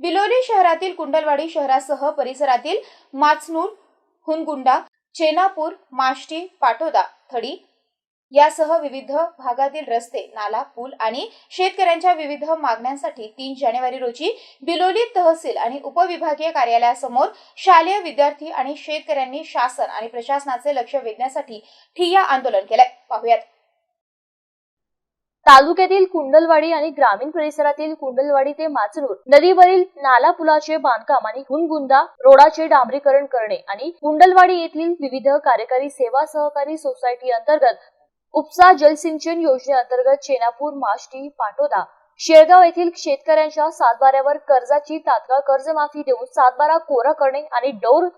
बिलोली शहरातील कुंडलवाडी शहरासह परिसरातील माचनूर हुनगुंडा चेनापूर माष्टी पाटोदा थडी यासह विविध भागातील रस्ते नाला पूल आणि शेतकऱ्यांच्या विविध मागण्यांसाठी तीन जानेवारी रोजी बिलोली तहसील आणि उपविभागीय कार्यालयासमोर शालेय विद्यार्थी आणि शेतकऱ्यांनी शासन आणि प्रशासनाचे लक्ष वेधण्यासाठी ठिय्या आंदोलन केलंय. पाहुयात. तालुक्यातील कुंडलवाडी आणि ग्रामीण परिसरातील कुंडलवाडी ते माचरूर नदीवरील नाला पुलाचे बांधकाम आणि हुनगुंदा रोडाचे डांबरीकरण करणे आणि कुंडलवाडी येथील विविध कार्यकारी सेवा सहकारी सोसायटी अंतर्गत उपसा जलसिंचन योजनेअंतर्गत चेनापूर माष्टी पाटोदा शेळगाव येथील शेतकऱ्यांच्या सातबाऱ्यावर कर्जाची तात्काळ कर्जमाफी देऊन सातबारा कोरा करणे आणि डौर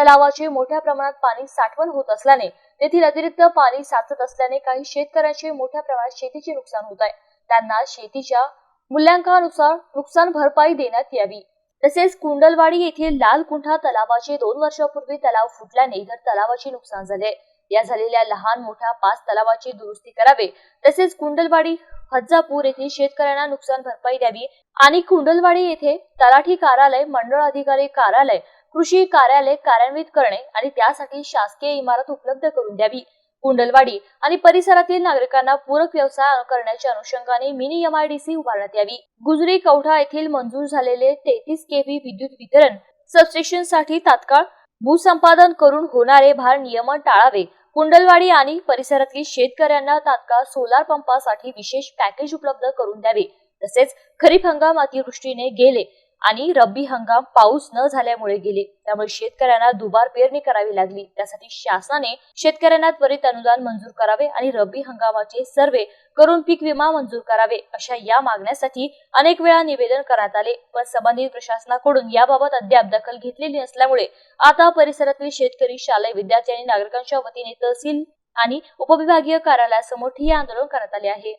तलावाचे मोठ्या प्रमाणात पाणी साठवण होत असल्याने तेथील अतिरिक्त पाणी साचत असल्याने काही शेतकऱ्यांचे मोठ्या प्रमाणात शेतीचे नुकसान होत आहे. त्यांना शेतीच्या मूल्यांकनानुसार नुकसान भरपाई देण्यात यावी. तसेच कुंडलवाडी येथील लाल कुंठा तलावाचे दोन वर्षापूर्वी तलाव फुटल्याने इतर तलावाचे नुकसान झाले या झालेल्या लहान मोठ्या पाच तलावाची दुरुस्ती करावे. तसेच कुंडलवाडी हज्जापूर येथील शेतकऱ्यांना नुकसान भरपाई द्यावी. आणि कुंडलवाडी येथे तलाठी कार्यालय मंडळ अधिकारी कार्यालय कृषी कार्यालय कार्यान्वित करणे आणि त्यासाठी शासकीय इमारत उपलब्ध करून द्यावी. कुंडलवाडी आणि परिसरातील नागरिकांना पूरक व्यवसाय करण्याच्या अनुषंगाने मिनी एमआयडीसी उभारण्यात यावी. गुजरी कवठा येथील मंजूर झालेले तेहतीस केव्ही विद्युत वितरण सबस्टेशनसाठी तात्काळ भूसंपादन करून होणारे भार नियमन टाळावे. कुंडलवाडी आणि परिसरातील शेतकऱ्यांना तात्काळ सोलार पंपासाठी विशेष पॅकेज उपलब्ध करून द्यावे. तसेच खरीप हंगाम अतिवृष्टीने गेले. आणि रब्बी हंगाम पाऊस न झाल्यामुळे गेले. त्यामुळे शेतकऱ्यांना दुबार पेरणी करावी लागली. त्यासाठी शासनाने शेतकऱ्यांना त्वरित अनुदान मंजूर करावे आणि रब्बी हंगामाचे सर्वे करून पीक विमा मंजूर करावे अशा या मागण्यासाठी अनेक वेळा निवेदन करण्यात आले. पण संबंधित प्रशासनाकडून याबाबत अद्याप दखल घेतलेली नसल्यामुळे आता परिसरातील शेतकरी शालेय विद्यार्थी आणि नागरिकांच्या वतीने तहसील आणि उपविभागीय कार्यालयासमोर ठिय्या आंदोलन करण्यात आले आहे.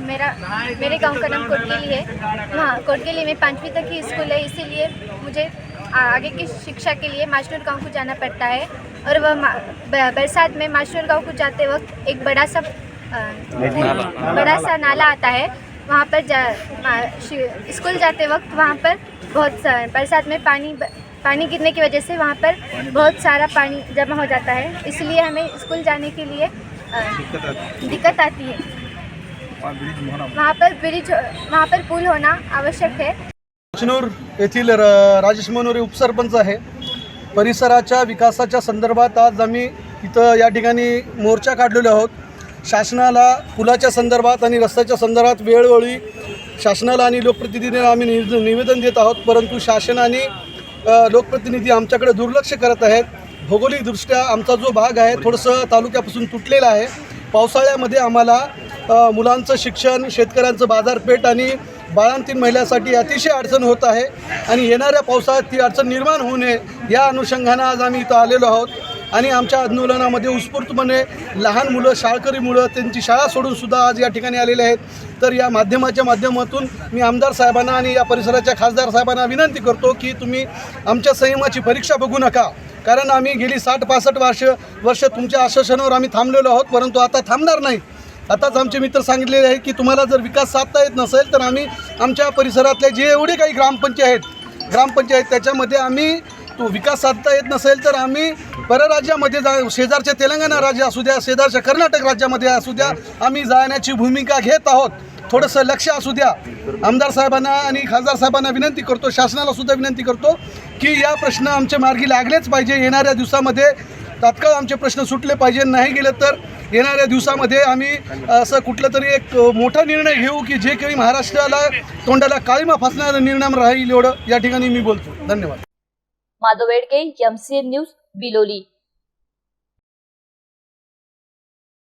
मेरा, मेरे गाँव का नाम कोटकेली है। वहाँ कोटकेली में पाँचवीं तक ही स्कूल है, इसीलिए मुझे आगे की शिक्षा के लिए माशनूर गाँव को जाना पड़ता है। और वह बरसात में माशनूर गाँव को जाते वक्त एक बड़ा सा बड़ा सा नाला आता है। वहाँ पर जा स्कूल जाते वक्त वहाँ पर बहुत बरसात में पानी पानी गिरने की वजह से वहाँ पर बहुत सारा पानी जमा हो जाता है। इसलिए हमें स्कूल जाने के लिए दिक्कत आती है। वहाँ पर ब्रिज वहाँ पर पुल होना आवश्यक है। चिनूर येथील र- राजेश मनोरे उपसरपंच आहे. परिसराच्या विकासाच्या संदर्भात आज आम्ही इथं या ठिकाणी मोर्चा काढलेलो आहोत. शासनाला पुलाच्या संदर्भात आणि रस्त्याच्या संदर्भात वेळोवेळी शासनाला आणि लोकप्रतिनिधींना आम्ही निव निवेदन देत आहोत. परंतु शासन आणि लोकप्रतिनिधी आमच्याकडे दुर्लक्ष करत आहेत. भौगोलिकदृष्ट्या आमचा जो भाग आहे थोडंसं तालुक्यापासून तुटलेला आहे. पावसाळ्यामध्ये आम्हाला मुलांचं शिक्षण शेतकऱ्यांचं बाजारपेठ आणि बाळांतीन महिलांसाठी अतिशय अडचण होत आहे आणि येणाऱ्या पावसाळ्यात ती अडचण निर्माण होऊ नये या अनुषंगानं आज आम्ही इथं आलेलो आहोत. आणि आमच्या आंदोलनामध्ये उत्स्फूर्तपणे लहान मुलं शाळकरी मुलं त्यांची शाळा सोडून सुद्धा आज या ठिकाणी आलेले आहेत. तर या माध्यमाच्या माध्यमातून मी आमदार साहेबांना आणि या परिसराच्या खासदार साहेबांना विनंती करतो की तुम्ही आमच्या संयमाची परीक्षा बघू नका. कारण आम्ही गेली साठ पासष्ट वर्ष वर्ष तुमच्या आश्वासनावर आम्ही थांबलेलो आहोत परंतु आता थांबणार नाही. आताच आमचे मित्र सांगितलेले आहे की तुम्हाला जर विकास साधता येत नसेल तर आम्ही आमच्या परिसरातले जे एवढे काही ग्रामपंचायत ग्रामपंचायत त्याच्यामध्ये आम्ही तो विकास साधता येत नसेल तर आम्ही परराज्यामध्ये जा शेजारच्या तेलंगणा राज्य असू द्या शेजारच्या कर्नाटक राज्यामध्ये असू द्या आम्ही जाण्याची भूमिका घेत आहोत. थोडंसं लक्ष असू द्या. आमदार साहेबांना आणि खासदार साहेबांना विनंती करतो शासनाला सुद्धा विनंती करतो की या प्रश्न आमच्या मार्गी लागलेच पाहिजे येणाऱ्या दिवसामध्ये. तात्काळ आमचे प्रश्न सुटले पाहिजे नाही गेले तर येणाऱ्या दिवसामध्ये आम्ही असं कुठलं तरी एक मोठा निर्णय घेऊ की जे काही महाराष्ट्राला तोंडाला काळीमा फासणारा निर्णय राहील एवढं या ठिकाणी मी बोलतो. धन्यवाद. Madhav C MCN news Biloli.